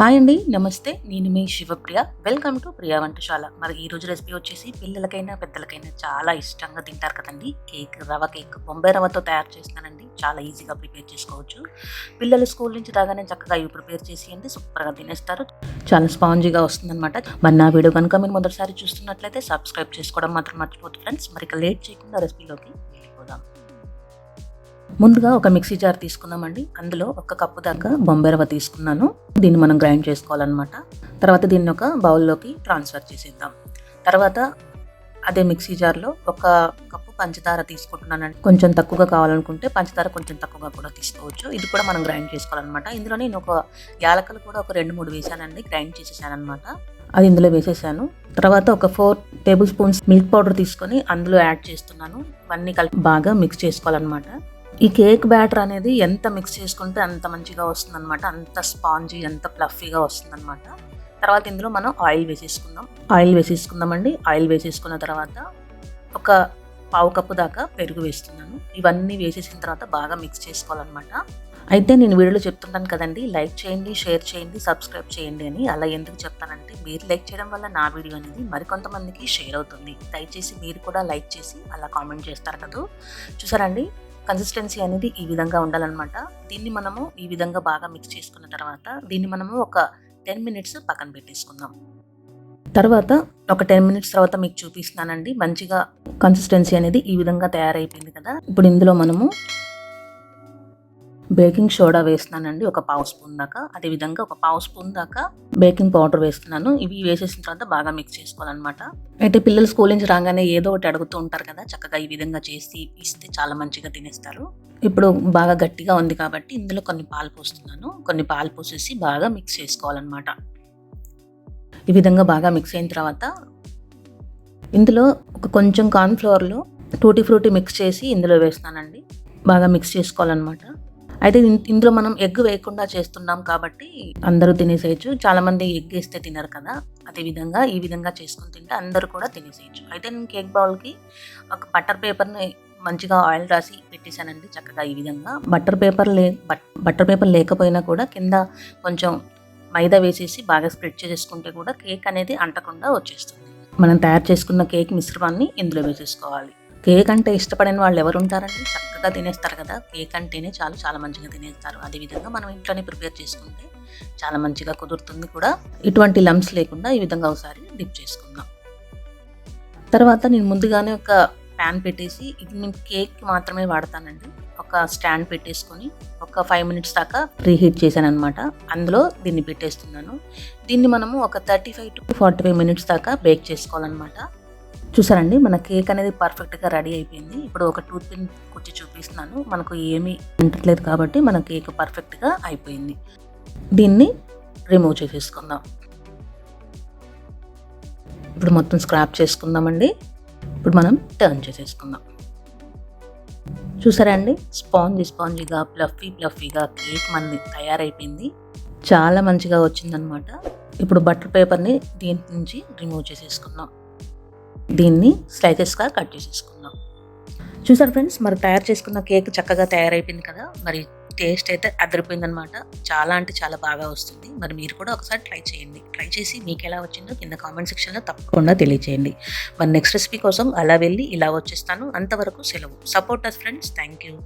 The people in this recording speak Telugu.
హాయ్ అండి నమస్తే. నేను మీ Shivapriya. Welcome to Priya Vantasala. మరి ఈరోజు రెసిపీ వచ్చేసి పిల్లలకైనా పెద్దలకైనా చాలా ఇష్టంగా తింటారు కదండి. కేక్ రవ కేక్ బొంబాయి రవ్వతో తయారు చేస్తానండి. చాలా ఈజీగా ప్రిపేర్ చేసుకోవచ్చు. పిల్లలు స్కూల్ నుంచి రాగానే చక్కగా ఇవి ప్రిపేర్ చేసి సూపర్గా తినేస్తారు. చాలా స్పాంజీగా వస్తుందన్నమాట. మరి నా వీడియో కనుక మీరు మొదటిసారి చూస్తున్నట్లయితే సబ్స్క్రైబ్ చేసుకోవడం మాత్రం మర్చిపోతుంది ఫ్రెండ్స్ మరి ఇక లేట్ చేయకుండా రెసిపీలోకి ముందుగా ఒక మిక్సీ జార్ తీసుకుందామండి. అందులో ఒక కప్పు దాకా బొంబెరవ రవ్వ తీసుకున్నాను. దీన్ని మనం గ్రైండ్ చేసుకోవాలన్నమాట. తర్వాత దీన్ని ఒక బౌల్లోకి ట్రాన్స్ఫర్ చేసేద్దాం. తర్వాత అదే మిక్సీ జార్లో ఒక కప్పు పంచదార తీసుకుంటున్నానండి. కొంచెం తక్కువగా కావాలనుకుంటే పంచదార కొంచెం తక్కువగా కూడా తీసుకోవచ్చు. ఇది కూడా మనం గ్రైండ్ చేసుకోవాలన్నమాట. ఇందులో నేను ఒక యాలకలు కూడా ఒక రెండు మూడు వేసానండి. గ్రైండ్ చేసేసాను అనమాట అది ఇందులో వేసేసాను. తర్వాత ఒక four tablespoons milk powder తీసుకొని అందులో యాడ్ చేస్తున్నాను. ఇవన్నీ కలిపి బాగా మిక్స్ చేసుకోవాలన్నమాట. ఈ కేక్ బ్యాటర్ అనేది ఎంత మిక్స్ చేసుకుంటే అంత మంచిగా వస్తుందన్నమాట. అంత స్పాంజీ ఎంత ప్లఫీగా వస్తుందన్నమాట. తర్వాత ఇందులో మనం ఆయిల్ వేసేసుకుందాం. ఆయిల్ వేసేసుకుందామండి. ఆయిల్ వేసేసుకున్న తర్వాత ఒక పావు కప్పు దాకా పెరుగు వేస్తున్నాను. ఇవన్నీ వేసేసిన తర్వాత బాగా మిక్స్ చేసుకోవాలన్నమాట. అయితే నేను వీడియోలో చెప్తుంటాను కదండి లైక్ చేయండి షేర్ చేయండి సబ్స్క్రైబ్ చేయండి అని. అలా ఎందుకు చెప్తానంటే మీరు లైక్ చేయడం వల్ల నా వీడియో అనేది మరికొంతమందికి షేర్ అవుతుంది. దయచేసి మీరు కూడా లైక్ చేసి అలా కామెంట్ చేస్తారు కదా. చూసారండి కన్సిస్టెన్సీ అనేది ఈ విధంగా ఉండాలన్నమాట. దీన్ని మనము ఈ విధంగా బాగా మిక్స్ చేసుకున్న తర్వాత దీన్ని మనము ఒక టెన్ మినిట్స్ పక్కన పెట్టేసుకుందాం. తర్వాత ఒక టెన్ మినిట్స్ తర్వాత మీకు చూపిస్తున్నానండి మంచిగా కన్సిస్టెన్సీ అనేది ఈ విధంగా తయారైపోయింది కదా. ఇప్పుడు ఇందులో మనము బేకింగ్ సోడా వేస్తున్నానండి ఒక పావు స్పూన్ దాకా. అదేవిధంగా ఒక పావు స్పూన్ దాకా బేకింగ్ పౌడర్ వేస్తున్నాను. ఇవి వేసేసిన తర్వాత బాగా మిక్స్ చేసుకోవాలన్నమాట. అయితే పిల్లలు స్కూల్ నుంచి రాగానే ఏదో ఒకటి అడుగుతూ ఉంటారు కదా చక్కగా ఈ విధంగా చేసి ఇస్తే చాలా మంచిగా తినేస్తారు. ఇప్పుడు బాగా గట్టిగా ఉంది కాబట్టి ఇందులో కొన్ని పాలు పోస్తున్నాను. కొన్ని పాలు పోసేసి బాగా మిక్స్ చేసుకోవాలన్నమాట. ఈ విధంగా బాగా మిక్స్ అయిన తర్వాత ఇందులో ఒక కొంచెం కార్న్ఫ్లవర్లో టూటీ ఫ్రూటీ మిక్స్ చేసి ఇందులో వేస్తానండి బాగా మిక్స్ చేసుకోవాలన్నమాట. అయితే ఇందులో మనం ఎగ్ వేయకుండా చేస్తున్నాం కాబట్టి అందరూ తినేసేయచ్చు. చాలా మంది ఎగ్ వేస్తే తినరు కదా. అదే విధంగా ఈ విధంగా చేసుకుని తింటే అందరూ కూడా తినేసేయచ్చు. అయితే నేను కేక్ బౌల్కి ఒక బటర్ పేపర్ని మంచిగా ఆయిల్ రాసి పెట్టేశానండి చక్కగా ఈ విధంగా. బటర్ పేపర్ లే బటర్ పేపర్ లేకపోయినా కూడా కింద కొంచెం మైదా వేసేసి బాగా స్ప్రెడ్ చేసుకుంటే కూడా కేక్ అనేది అంటకుండా వచ్చేస్తుంది. మనం తయారు చేసుకున్న కేక్ మిశ్రమాన్ని ఇందులో వేసేసుకోవాలి. కేక్ అంటే ఇష్టపడిన వాళ్ళు ఎవరు ఉంటారండి చక్కగా తినేస్తారు కదా. కేక్ అంటేనే చాలు చాలా మంచిగా తినేస్తారు. అదేవిధంగా మనం ఇంట్లోనే ప్రిపేర్ చేసుకుంటే చాలా మంచిగా కుదురుతుంది కూడా. ఇటువంటి లమ్స్ లేకుండా ఈ విధంగా ఒకసారి డిప్ చేసుకుందాం. తర్వాత నేను ముందుగానే ఒక ప్యాన్ పెట్టేసి ఇది నేను కేక్ మాత్రమే వాడతానండి. ఒక స్టాండ్ పెట్టేసుకొని ఒక ఫైవ్ మినిట్స్ దాకా ప్రీహీట్ చేశాను అనమాట అందులో దీన్ని పెట్టేస్తున్నాను. దీన్ని మనము ఒక thirty five to forty five minutes దాకా బేక్ చేసుకోవాలన్నమాట. చూసారండి మన కేక్ అనేది పర్ఫెక్ట్గా రెడీ అయిపోయింది. ఇప్పుడు ఒక టూత్ పిన్ కుర్చి చూపిస్తున్నాను. మనకు ఏమీ ఉండట్లేదు కాబట్టి మన కేక్ పర్ఫెక్ట్గా అయిపోయింది. దీన్ని రిమూవ్ చేసేసుకుందాం. ఇప్పుడు మొత్తం స్క్రాప్ చేసుకుందామండి. ఇప్పుడు మనం టర్న్ చేసేసుకుందాం. చూసారా అండి స్పాంజ్ స్పాంజీగా ప్లఫీ ప్లఫీగా కేక్ మనది తయారైపోయింది. చాలా మంచిగా వచ్చిందనమాట. ఇప్పుడు బటర్ పేపర్ని దీని నుంచి రిమూవ్ చేసేసుకుందాం. దీన్ని స్లైసెస్గా కట్ చేసేసుకుందాం. చూసారు ఫ్రెండ్స్ మరి తయారు చేసుకున్న కేక్ చక్కగా తయారైపోయింది కదా? మరి టేస్ట్ అయితే అదిరిపోయిందనమాట చాలా అంటే చాలా బాగా వస్తుంది. మరి మీరు కూడా ఒకసారి ట్రై చేయండి. ట్రై చేసి మీకు ఎలా వచ్చిందో కింద కామెంట్ సెక్షన్లో తప్పకుండా తెలియచేయండి. మరి నెక్స్ట్ రెసిపీ కోసం అలా వెళ్ళి ఇలా వచ్చేస్తాను. అంతవరకు సెలవు. Support us friends thank you